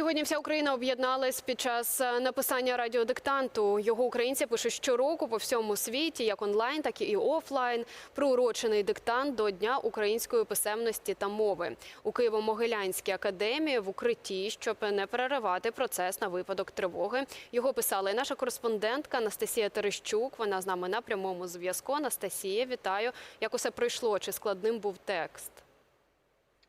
Сьогодні вся Україна об'єдналась під час е, написання радіодиктанту. Його українці пишуть щороку по всьому світі, як онлайн, так і офлайн. Приурочений диктант до Дня української писемності та мови у Києво-Могилянській академії в укритті, щоб не переривати процес на випадок тривоги. Його писала і наша кореспондентка Анастасія Терещук. Вона з нами на прямому зв'язку. Анастасія, вітаю. Як усе пройшло? Чи складним був текст?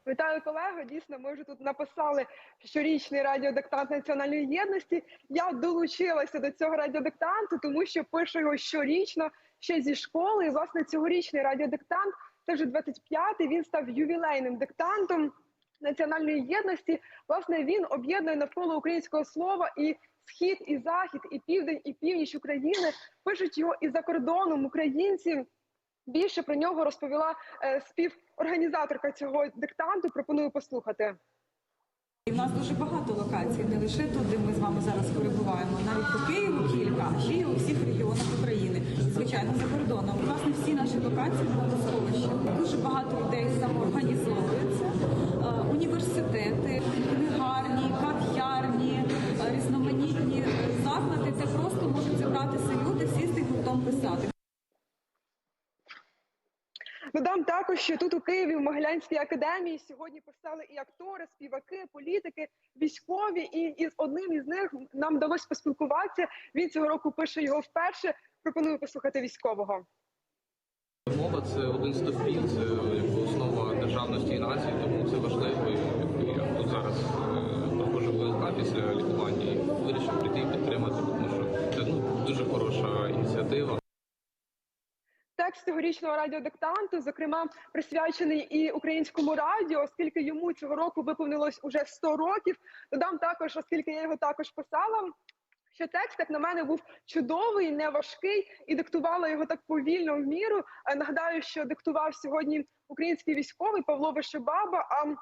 Вітаю колего. Дійсно, ми вже тут написали щорічний радіодиктант національної єдності. Я долучилася до цього радіодиктанту, тому що пишу його щорічно ще зі школи. І власне цьогорічний радіодиктант це вже 25-й, Він став ювілейним диктантом національної єдності. Власне, він об'єднує навколо українського слова і схід, і захід, і південь, і північ України. Пишуть його і за кордоном українці. Більше про нього розповіла е, співорганізаторка цього диктанту. Пропоную послухати. І в нас дуже багато локацій, не лише тут, де ми з вами зараз перебуваємо, навіть по Києву кілька, й у всіх регіонах України, звичайно, за кордоном. Власне, всі наші локації водосховища. Дуже багато людей самоорганізовуються, Е, університети, книгарні, кав'ярні, е, різноманітні заклади. Це просто можуть зібратися люди, сісти гуртом писати. Додам також, що тут у Києві в Могилянській академії сьогодні постали і актори, співаки, політики, військові. І із одним із них нам вдалося поспілкуватися. Він цього року пише його вперше. Пропоную послухати військового. Мова це один стовпів, це якби основа державності і нації, тому це важливо. Текст цьогорічного радіодиктанту, зокрема, присвячений і українському радіо, оскільки йому цього року виповнилось уже 100 років. Додам також, оскільки я його також писала. Що текст, як на мене, був чудовий, не важкий і диктувала його так повільно в міру. Е, Нагадаю, що диктував сьогодні український військовий Павло Вишибаба, а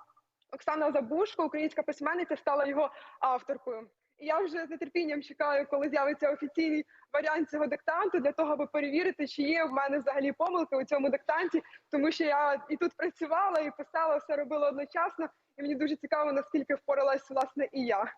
Оксана Забушко, українська письменниця, стала його авторкою. І я вже з нетерпінням чекаю, коли з'явиться офіційний варіант цього диктанту, для того, аби перевірити, чи є в мене взагалі помилки у цьому диктанті, тому що я і тут працювала, і писала, все робила одночасно, і мені дуже цікаво, наскільки впоралась власне і я.